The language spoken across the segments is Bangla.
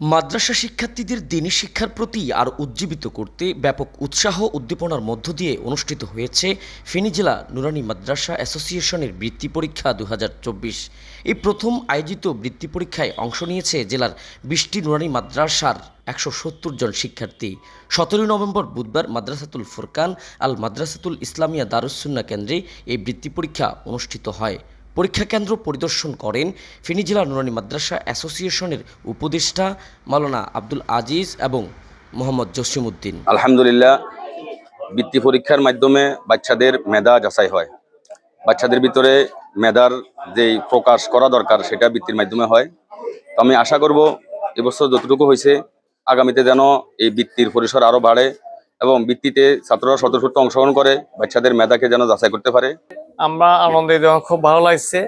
মাদ্রাসা শিক্ষার্থীদের দিনী শিক্ষার প্রতি আর উজ্জীবিত করতে ব্যাপক উৎসাহ উদ্দীপনার মধ্য দিয়ে অনুষ্ঠিত হয়েছে ফেনী জেলা নুরানি মাদ্রাসা অ্যাসোসিয়েশনের বৃত্তি পরীক্ষা দু হাজার চব্বিশ। এই প্রথম আয়োজিত বৃত্তি পরীক্ষায় অংশ নিয়েছে জেলার বিশটি নুরানি মাদ্রাসার একশো সত্তর জন শিক্ষার্থী। সতেরোই নভেম্বর বুধবার মাদ্রাসাতুল ফুরকান আল মাদ্রাসাতুল ইসলামিয়া দারুসুন্না কেন্দ্রে এই বৃত্তি পরীক্ষা অনুষ্ঠিত হয়। পরীক্ষা কেন্দ্র পরিদর্শন করেন ফেনী জেলা নুরানি মাদ্রাসা অ্যাসোসিয়েশনের উপদেষ্টা মাওলানা আব্দুল আজিজ এবং মোহাম্মদ জসিমউদ্দিন। আলহামদুলিল্লাহ, বৃত্তি পরীক্ষার মাধ্যমে বাচ্চাদের মেধা যাচাই হয়। বাচ্চাদের ভিতরে মেধার যেই প্রকাশ করা দরকার, সেটা বৃত্তির মাধ্যমে হয়। তো আমি আশা করব এবছর যতটুকু হয়েছে, আগামীতে যেন এই বৃত্তির পরিসর আরও বাড়ে এবং বৃত্তিতে ছাত্ররা স্বতঃস্ফূর্ত অংশগ্রহণ করে, বাচ্চাদের মেধাকে যেন যাচাই করতে পারে। আমরা আনন্দিত এবং খুব ভালো লাগছে।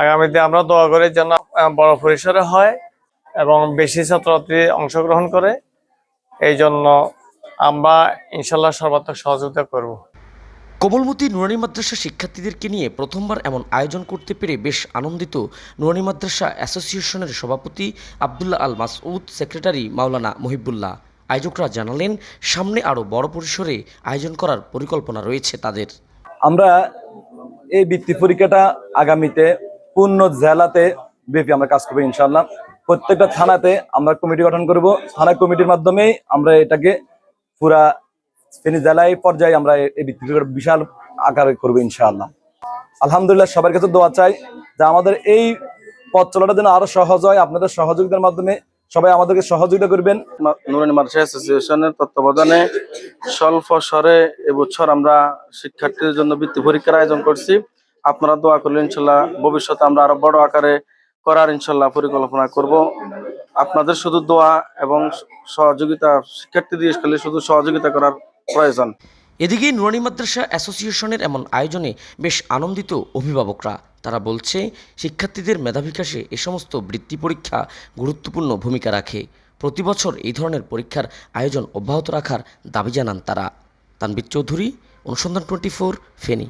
আগামীতে আমরা দোয়া করি যেন বড় পরিসরে হয় এবং বেশি ছাত্রছাত্রী অংশগ্রহণ করে। এই জন্য আমরা ইনশাল্লাহ সর্বাত্মক সহযোগিতা করব। কোমলমতি নুরানি মাদ্রাসা শিক্ষার্থীদেরকে নিয়ে প্রথমবার এমন আয়োজন করতে পেরে বেশ আনন্দিত নুরানি মাদ্রাসা অ্যাসোসিয়েশনের সভাপতি আবদুল্লাহ আল মাসউদ, সেক্রেটারি মাওলানা মহিবুল্লাহ। আয়োজকরা জানালেন, সামনে আরও বড় পরিসরে আয়োজন করার পরিকল্পনা রয়েছে তাদের। আমরা এই বৃত্তি পরীক্ষাটা আগামীতে পূর্ণ জেলাতে ব্যাপী আমরা কাজ করব ইনশাল্লাহ প্রত্যেকটা থানাতে আমরা কমিটি গঠন করব। থানা কমিটির মাধ্যমেই আমরা এটাকে পুরা ফেনী জেলায় পর্যায়ে আমরা এই বৃত্তি পরীক্ষাটা বিশাল আকারে করব ইনশাআল্লাহ। আলহামদুলিল্লাহ সবার কাছে দোয়া চাই যে আমাদের এই পথ চলাটা যেন আরও সহজ হয়, আপনাদের সহযোগিতার মাধ্যমে সবাই আমাদেরকে সহযোগিতা করবেন। নুরানি মাদ্রাসা অ্যাসোসিয়েশনের তত্ত্বাবধানে স্বল্প স্বরে এবছর আমরা শিক্ষার্থীদের জন্য বৃত্তি পরীক্ষার আয়োজন করছি। আপনারা দোয়া করলে ইনশাল্লাহ ভবিষ্যতে আমরা আরও বড় আকারে করার ইনশাল্লাহ পরিকল্পনা করব। আপনাদের শুধু দোয়া এবং সহযোগিতা শিক্ষার্থীদের খেলে শুধু সহযোগিতা করার প্রয়োজন। এদিকে নুরানি মাদ্রাসা অ্যাসোসিয়েশনের এমন আয়োজনে বেশ আনন্দিত অভিভাবকরা। তারা বলছে, শিক্ষার্থীদের মেধা বিকাশে এ সমস্ত বৃত্তি পরীক্ষা গুরুত্বপূর্ণ ভূমিকা রাখে। প্রতি বছর এই ধরনের পরীক্ষার আয়োজন অব্যাহত রাখার দাবি জানান তারা। তানবির চৌধুরী, অনুসন্ধান টোয়েন্টি ফোর, ফেনী।